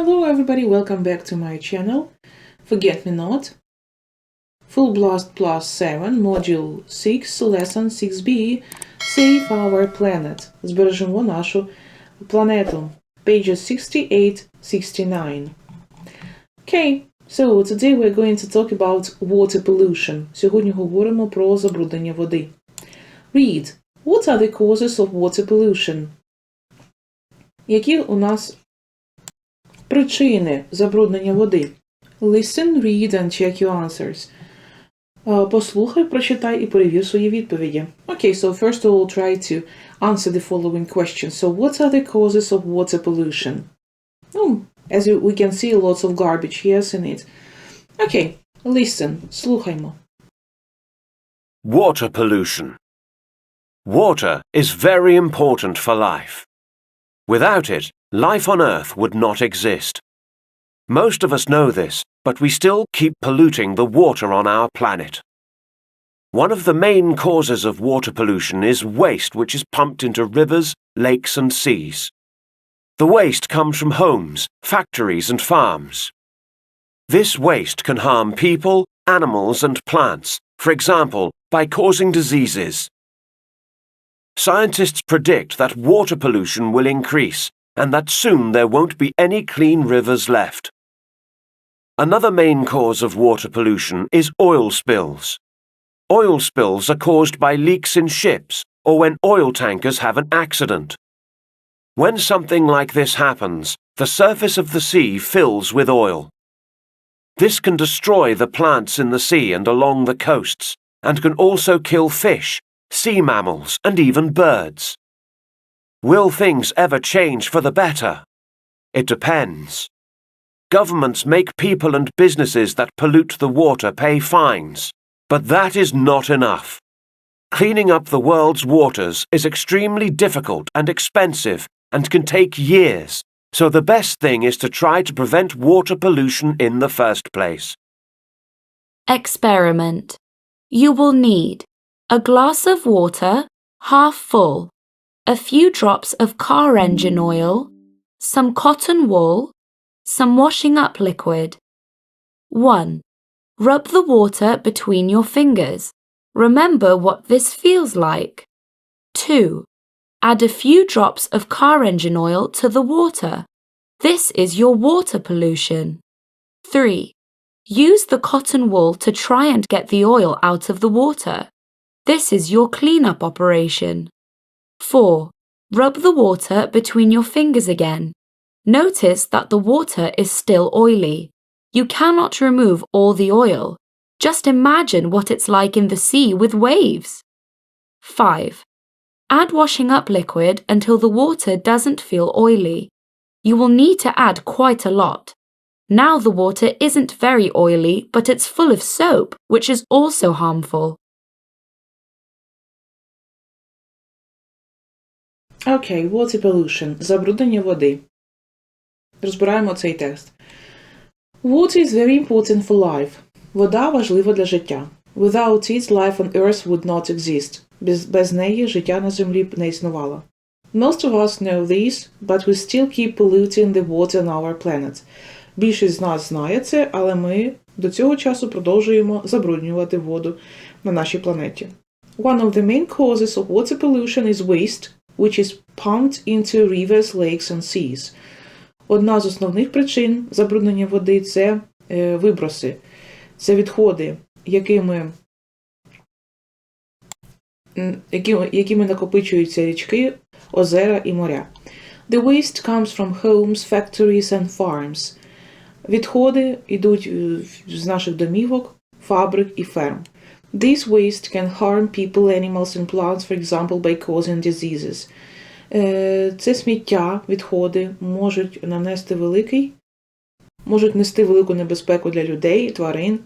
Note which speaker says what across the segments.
Speaker 1: Hello everybody, welcome back to my channel. Forget Me Not. Full Blast Plus 7, Module 6, Lesson 6b. Save our planet. Збережемо нашу планету. Pages 68-69. Okay, so today we're going to talk about water pollution. Сьогодні говоримо про забруднення води. Read. What are the causes of water pollution? Які у нас причини забруднення води? Listen, read and check your answers. Е, Послухай, прочитай і перевір свої відповіді. Okay, so first of all, try to answer the following questions. So, what are the causes of water pollution? Ну, as you, we can see, lots of garbage, yes, in it. Okay, listen, слухаймо.
Speaker 2: Water pollution. Water is very important for life. Without it, life on Earth would not exist. Most of us know this, but we still keep polluting the water on our planet. One of the main causes of water pollution is waste which is pumped into rivers, lakes, and seas. The waste comes from homes, factories, and farms. This waste can harm people, animals, and plants, for example, by causing diseases. Scientists predict that water pollution will increase and that soon there won't be any clean rivers left. Another main cause of water pollution is oil spills. Oil spills are caused by leaks in ships or when oil tankers have an accident. When something like this happens, the surface of the sea fills with oil. This can destroy the plants in the sea and along the coasts, and can also kill fish, sea mammals, and even birds. Will things ever change for the better? It depends. Governments make people and businesses that pollute the water pay fines, but that is not enough. Cleaning up the world's waters is extremely difficult and expensive and can take years, so the best thing is to try to prevent water pollution in the first place.
Speaker 3: Experiment. You will need a glass of water, half full, a few drops of car engine oil, some cotton wool, some washing up liquid. 1. Rub the water between your fingers. Remember what this feels like. 2. Add a few drops of car engine oil to the water. This is your water pollution. 3. Use the cotton wool to try and get the oil out of the water. This is your cleanup operation. 4. Rub the water between your fingers again. Notice that the water is still oily. You cannot remove all the oil. Just imagine what it's like in the sea with waves. 5. Add washing up liquid until the water doesn't feel oily. You will need to add quite a lot. Now the water isn't very oily, but it's full of soap, which is also harmful.
Speaker 1: Окей, okay, water pollution. Забруднення води. Розбираємо цей текст. Water is very important for life. Вода важлива для життя. Without it, life on earth would not exist. Без, без неї життя на землі б не існувало. Most of us know this, but we still keep polluting the water on our planet. Більшість з нас знає це, але ми до цього часу продовжуємо забруднювати воду на нашій планеті. One of the main causes of water pollution is waste, which is pumped into rivers, lakes and seas. Одна з основних причин забруднення води це е, виброси, це відходи, якими, якими, якими накопичуються річки, озера і моря. The waste comes from homes, factories and farms. Відходи йдуть е, з наших домівок, фабрик і ферм. This waste can harm people, animals and plants, for example, by causing diseases. Е, Це сміття, відходи можуть нанести великий, можуть нести велику небезпеку для людей, тварин,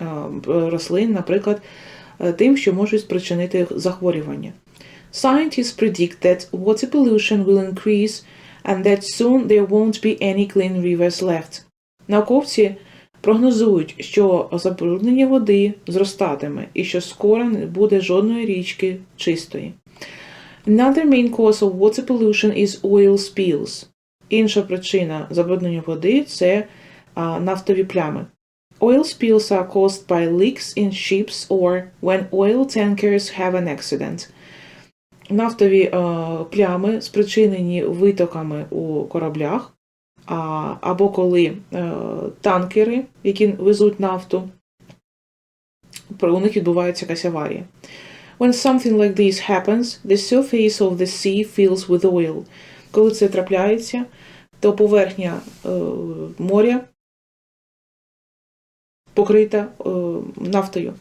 Speaker 1: е, рослин, наприклад, е, тим, що можуть спричинити захворювання. Scientists predict that water pollution will increase and that soon there won't be any clean rivers left. Науковці прогнозують, що забруднення води зростатиме і що скоро не буде жодної річки чистої. Another main cause of water pollution is oil spills. Інша причина забруднення води це а, нафтові плями. Oil spills are caused by leaks in ships or when oil tankers have an accident. Нафтові е, плями спричинені витоками у кораблях, а, або коли е, танкери, які везуть нафту, про- у них відбувається якась аварія. When something like this happens, the surface of the sea fills with oil. Коли це трапляється, то поверхня е, моря покрита е, нафтою.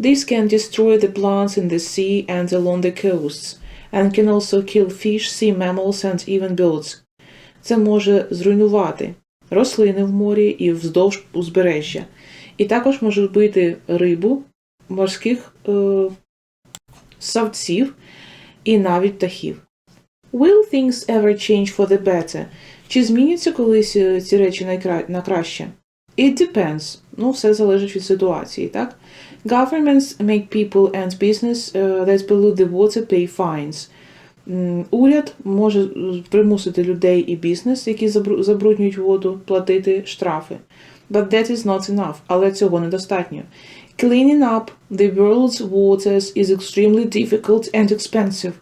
Speaker 1: This can destroy the plants in the sea and along the coasts, and can also kill fish, sea mammals and even birds. Це може зруйнувати рослини в морі і вздовж узбережжя. І також може вбити рибу, морських е, савців і навіть птахів. Will things ever change for the better? Чи зміняться колись е, ці речі на, краще? It depends. Ну, все залежить від ситуації, так? Governments make people and business uh, that pollute the water pay fines. Уряд може е, примусити людей і бізнес, які забру- забруднюють воду, платити штрафи. But that is not enough. Але цього недостатньо. Cleaning up the world's waters is extremely difficult and expensive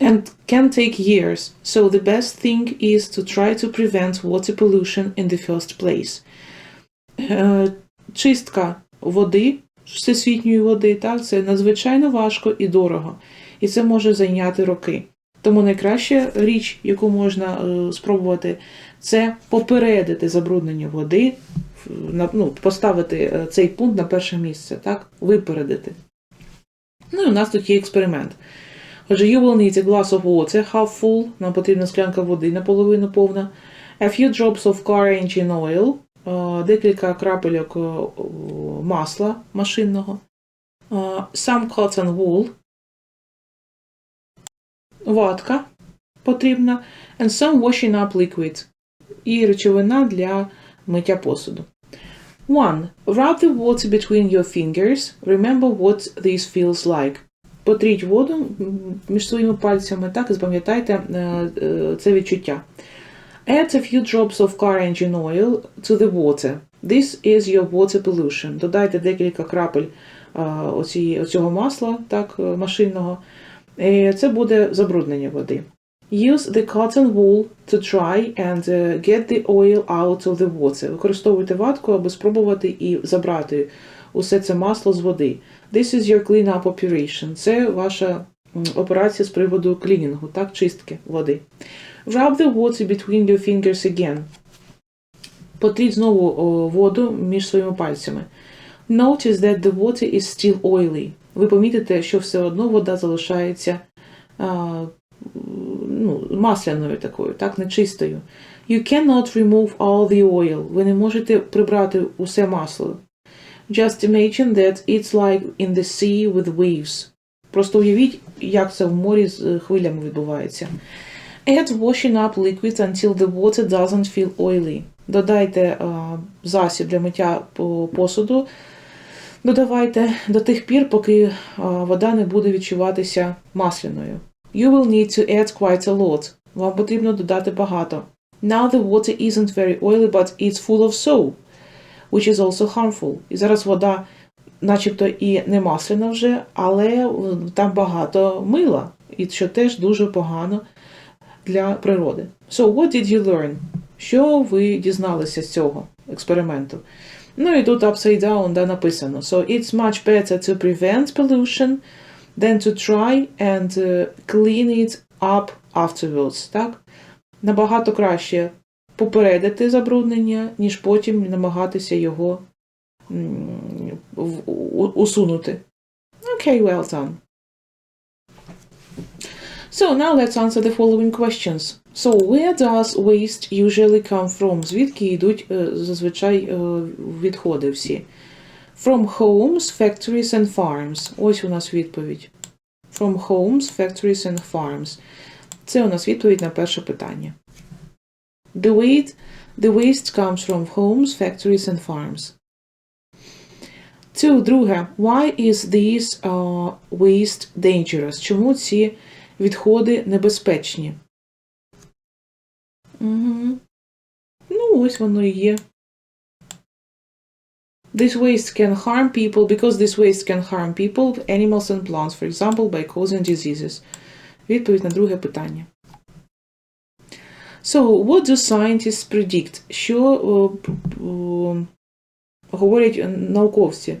Speaker 1: and can take years, so the best thing is to try to prevent water pollution in the first place. Е, Чистка води, всесвітньої води, так, це надзвичайно важко і дорого. І це може зайняти роки. Тому найкраща річ, яку можна е, спробувати, це попередити забруднення води, ну, поставити е, цей пункт на перше місце, так? Випередити. Ну і у нас тут є експеримент. Отже, you will need a glass of water, half full, нам потрібна склянка води наполовину повна, a few drops of car engine oil, е, декілька крапельок масла машинного, some cotton wool, ватка потрібна, and some washing up liquid, і речовина для миття посуду. 1. Rub the water between your fingers. Remember what this feels like. Потріть воду між своїми пальцями, так і запам'ятайте е, е, це відчуття. Add a few drops of car engine oil to the water. This is your water pollution. Додайте декілька крапель е, оці, оцього масла, так, машинного. Е, Це буде забруднення води. Use the cotton wool to try and uh, get the oil out of the water. Використовуйте ватку, аби спробувати і забрати усе це масло з води. This is your clean-up operation. Це ваша операція з приводу клінінгу, так, чистки води. Rub the water between your fingers again. Потріть знову воду між своїми пальцями. Notice that the water is still oily. Ви помітите, що все одно вода залишається ну, масляною такою, так, нечистою. You cannot remove all the oil. Ви не можете прибрати усе масло. Just imagine that it's like in the sea with waves. Просто уявіть, як це в морі з е, хвилями відбувається. Add washing up liquid until the water doesn't feel oily. Додайте засіб для миття посуду. Додавайте до тих пір, поки е, вода не буде відчуватися масляною. You will need to add quite a lot. Вам потрібно додати багато. Now the water isn't very oily, but it's full of soap, which is also harmful. І зараз вода начебто і не масляна вже, але е, там багато мила, і що теж дуже погано для природи. So, what did you learn? Що ви дізналися з цього експерименту? Ну і тут upside down да, написано. So, it's much better to prevent pollution than to try and uh, clean it up afterwards. Так? Набагато краще попередити забруднення, ніж потім намагатися його усунути. Okay, well done. So now let's answer the following questions. So where does waste usually come from? Звідки йдуть е, зазвичай е, відходи всі? From homes, factories and farms. Ось у нас відповідь. From homes, factories and farms. Це у нас відповідь на перше питання. The waste, the waste comes from homes, factories and farms. Two, друге. Why is this uh, waste dangerous? Чому ці відходи небезпечні? Угу. Ну, ось воно і є. This waste can harm people because this waste can harm people, animals and plants, for example, by causing diseases. Відповідь на друге питання. So, what do scientists predict? Що о, о, говорять е, науковці?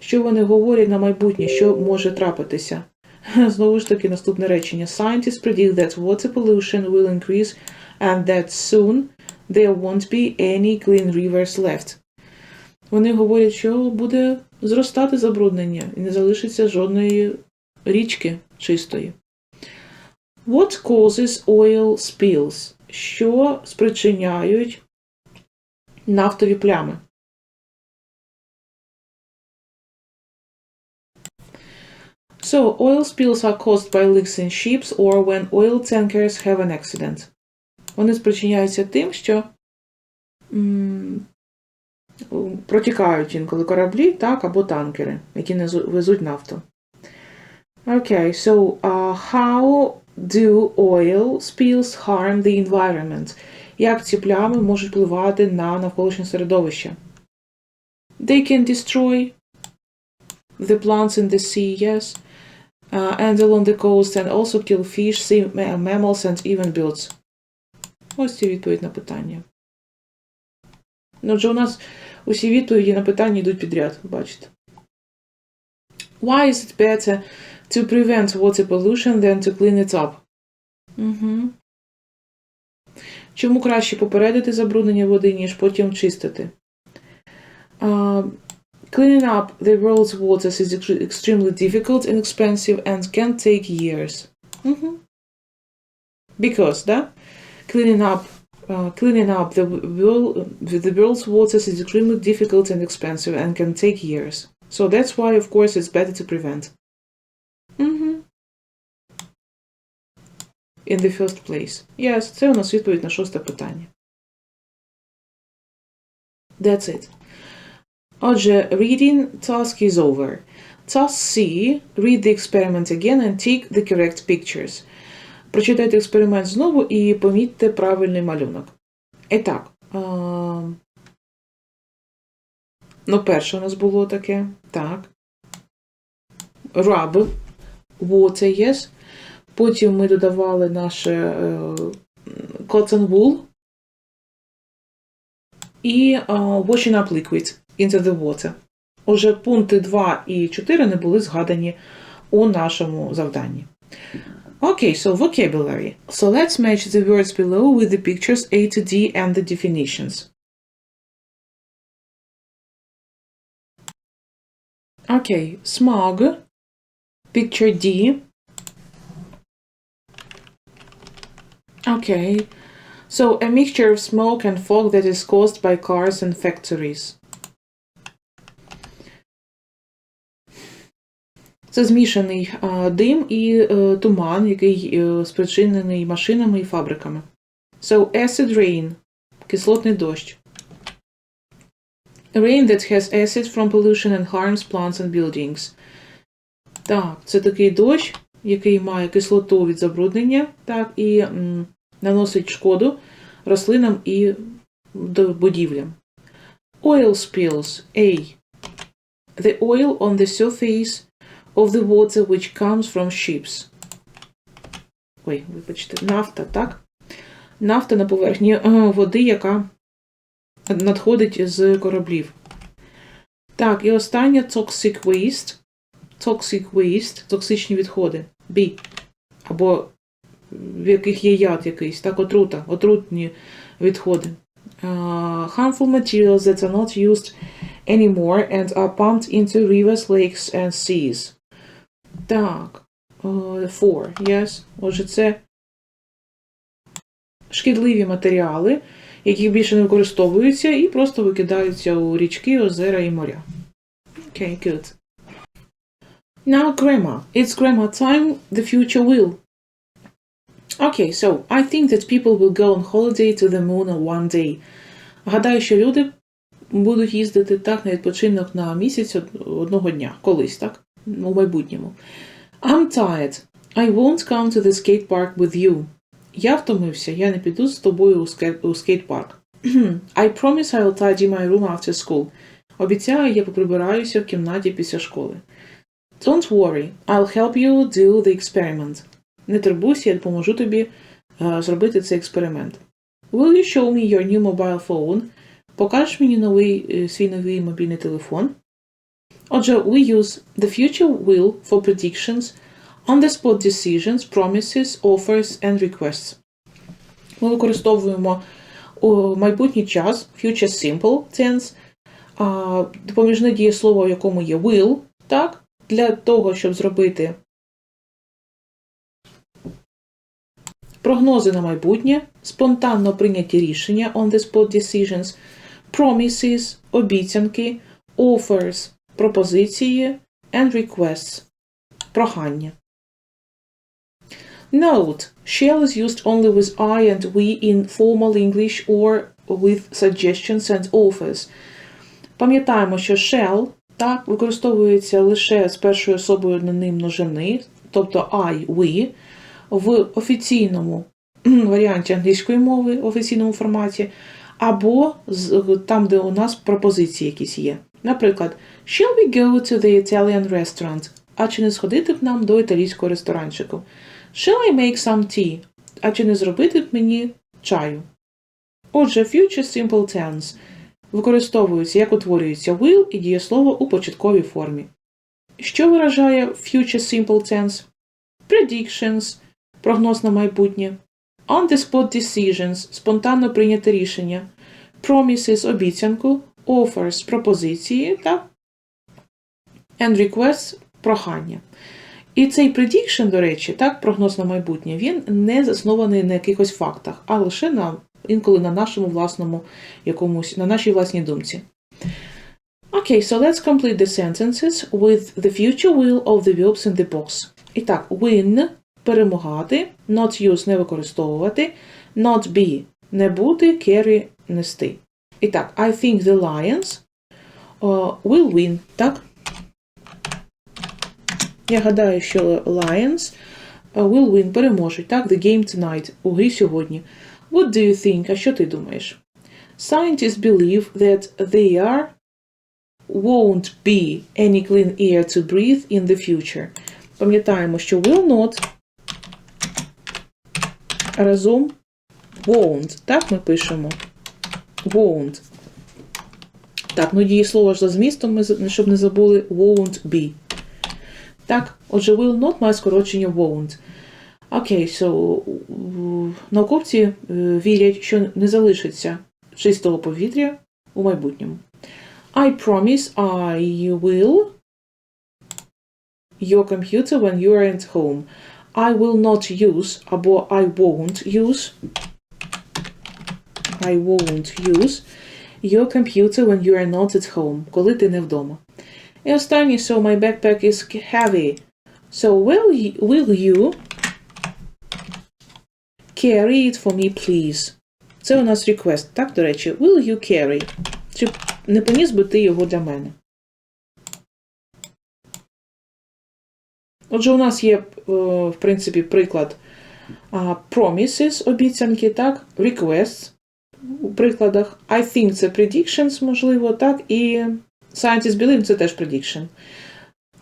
Speaker 1: Що вони говорять на майбутнє, що може трапитися? Знову ж таки, наступне речення. Scientists predict that water pollution will increase and that soon there won't be any clean rivers left. Вони говорять, що буде зростати забруднення і не залишиться жодної річки чистої. What causes oil spills? Що спричиняють нафтові плями? So, oil spills are caused by leaks in ships or when oil tankers have an accident. Вони спричиняються тим, що м, протікають інколи кораблі, так, або танкери, які незу- везуть нафту. Okay, so uh, how do oil spills harm the environment? Як ці плями можуть впливати на навколишнє середовище? They can destroy the plants in the sea, yes, uh, and along the coast, and also kill fish, sea ma- mammals, and even birds. Ось відповідь на питання. Ну, отже, у нас усі відповіді на питання йдуть підряд, бачите. Why is it better to prevent water pollution than to clean it up? Угу. Чому краще попередити забруднення води, ніж потім чистити? Uh, cleaning up the world's waters is ex- extremely difficult and expensive and can take years. Угу. Because, да? Cleaning up uh, cleaning up the, world, the world's waters is extremely difficult and expensive and can take years. So that's why, of course, it's better to prevent. Mhm. In the first place. Yes, це у нас відповідь на шосте питання. That's it. Отже, reading task is over. Task C. Read the experiment again and take the correct pictures. Прочитайте експеримент знову і помітьте правильний малюнок. І так. А... Ну, перше у нас було таке. Так. Rub. Water, yes. Потім ми додавали наше е, cotton wool і е, washing up liquid into the water. Уже пункти 2 і 4 не були згадані у нашому завданні. Okay, so vocabulary. So let's match the words below with the pictures A to D and the definitions. Okay, smog. Picture D. Okay, so a mixture of smoke and fog that is caused by cars and factories. Це змішаний дим і е, туман, який е, спричинений машинами і фабриками. So, acid rain – кислотний дощ. Rain that has acid from pollution and harms plants and buildings. Так, це такий дощ, який має кислоту від забруднення, так, і м, наносить шкоду рослинам і будівлям. Oil spills. A. The oil on the surface of the water which comes from ships. Ой, вибачте, нафта, так? Нафта на поверхні е, води, яка надходить з кораблів. Так, і останнє toxic waste. Toxic waste, токсичні відходи. B. Або в яких є яд якийсь, так, отрута, отрутні відходи. Uh, harmful materials that are not used anymore and are pumped into rivers, lakes and seas. Так. Uh, four, yes. Отже, це шкідливі матеріали, які більше не використовуються і просто викидаються у річки, озера і моря. Okay, good. Now grammar. It's grammar time, the future will. Okay, so I think that people will go on holiday to the moon on one day. Гадаю, що люди будуть їздити так на відпочинок на місяць одного дня, колись, так? У майбутньому. I'm tired. I won't come to the skate park with you. Я втомився, я не піду з тобою у, скейт-парк. I promise I'll tidy my room after school. Обіцяю, я поприбираюся в кімнаті після школи. Don't worry, I'll help you do the experiment. Не турбуйся, я допоможу тобі е, зробити цей експеримент. Will you show me your new mobile phone? Покажеш мені новий, е, свій новий мобільний телефон? Отже, we use the future will for predictions, on-the-spot decisions, promises, offers and requests. Ми використовуємо майбутній час future simple tense, допоміжне дієслово, в якому є will, так, для того, щоб зробити прогнози на майбутнє, спонтанно прийняті рішення on-the-spot decisions, promises, обіцянки, offers, пропозиції and requests, прохання. Note: shall is used only with I and we in formal English or with suggestions and offers. Пам'ятаємо, що shall так, використовується лише з першою особою однини множини, тобто I, we, в офіційному варіанті англійської мови, в офіційному форматі, або там, де у нас пропозиції якісь є. Наприклад, Shall we go to the Italian restaurant? А чи не сходити б нам до італійського ресторанчику? Shall I make some tea? А чи не зробити б мені чаю? Отже, future simple tense використовується, як утворюється will і дієслово у початковій формі. Що виражає future simple tense? Predictions – прогноз на майбутнє. On-the-spot decisions – спонтанно прийняте рішення. Promises – обіцянку. Offers – пропозиції. Так? And requests – прохання. І цей prediction, до речі, так, прогноз на майбутнє, він не заснований на якихось фактах, а лише на інколи на нашому власному якомусь, на нашій власній думці. Okay, so let's complete the sentences with the future will of the verbs in the box. І так, win – перемагати, not use – не використовувати, not be – не бути, carry – нести. І так, I think the Lions uh, will win, так? Я гадаю, що Lions uh, will win, переможуть, так? The game tonight, у грі сьогодні. What do you think? А що ти думаєш? Scientists believe that there won't be any clean air to breathe in the future. Пам'ятаємо, що will not разом won't. Так ми пишемо. Won't. Так, ну дієслово ж за змістом, ми, щоб не забули, won't be. Так, отже, will not має скорочення won't. Окей, so, науковці е, вірять, що не залишиться чистого повітря у майбутньому. I promise I will your computer when you are at home. I will not use або I won't use I won't use your computer when you are not at home. Коли ти не вдома. І останнє, so my backpack is heavy. So will you, will you carry it for me, please? Це у нас request, так, до речі. Will you carry? Чи не поніс би ти його для мене? Отже, у нас є, е, в принципі, приклад promises, обіцянки, так, requests у прикладах. I think це predictions, можливо, так, і scientists believe це теж prediction.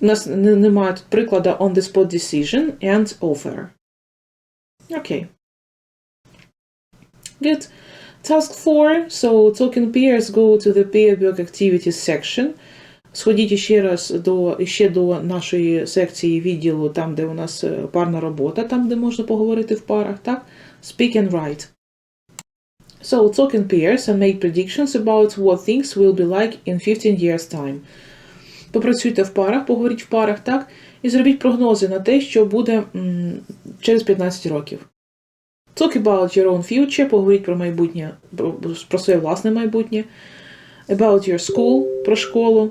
Speaker 1: У нас немає тут прикладу on the spot decision and offer. Окей. Good. Task 4. So, talking pairs go to the pair work activities section. Сходіть ще раз до, ще до нашої секції відділу, там, де у нас е, парна робота, там, де можна поговорити в парах, так? Speak and write. So, talk in pairs and make predictions about what things will be like in 15 years' time. Попрацюйте в парах, поговоріть в парах, так? І зробіть прогнози на те, що буде м, через 15 років. Talk about your own future, поговоріть про майбутнє, про, своє власне майбутнє. About your school, про школу.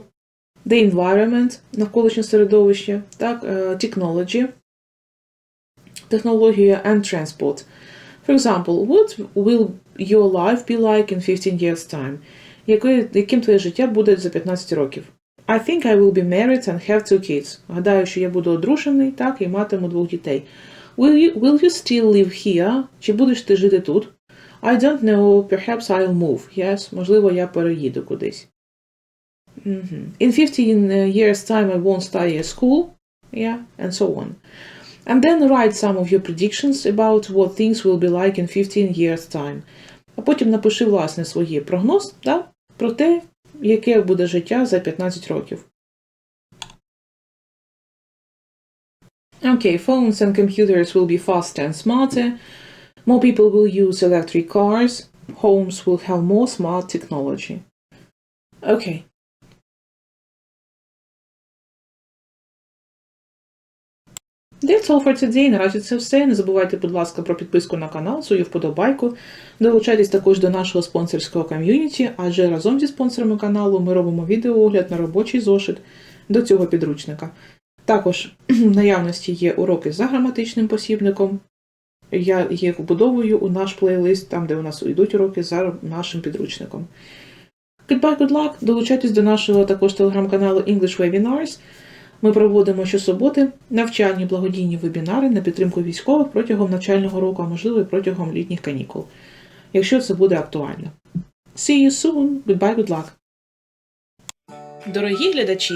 Speaker 1: The environment, навколишнє середовище, так, е, technology, технологія and transport. For example, what will your life be like in 15 years' time? Який, яким твоє життя буде за 15 років? I think I will be married and have two kids. Гадаю, що я буду одружений, так, і матиму двох дітей. Will you, will you still live here? Чи будеш ти жити тут? I don't know, perhaps I'll move. Yes, можливо, я переїду кудись. Мгм. In 15 years time I won't study at school. Yeah, and so on. And then write some of your predictions about what things will be like in 15 years time. А потім напиши, власне, своє прогноз да, про те, яке буде життя за 15 років. Okay, phones and computers will be faster and smarter. More people will use electric cars. Homes will have more smart technology. Okay. That's all for today. Наразі це все. Не забувайте, будь ласка, про підписку на канал, свою вподобайку. Долучайтесь також до нашого спонсорського ком'юніті, адже разом зі спонсорами каналу ми робимо відеоогляд на робочий зошит до цього підручника. Також в наявності є уроки за граматичним посібником. Я їх вбудовую у наш плейлист, там, де у нас йдуть уроки за нашим підручником. Goodbye, good luck! Долучайтесь до нашого також телеграм-каналу English Webinars. Ми проводимо щосуботи навчальні благодійні вебінари на підтримку військових протягом навчального року, а можливо і протягом літніх канікул, якщо це буде актуально. See you soon! Goodbye, good luck! Дорогі глядачі!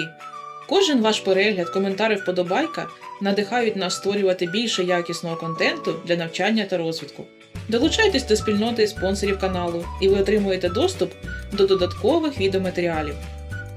Speaker 1: Кожен ваш перегляд, коментар і вподобайка надихають нас створювати більше якісного контенту для навчання та розвитку. Долучайтесь до спільноти спонсорів каналу, і ви отримуєте доступ до додаткових відеоматеріалів.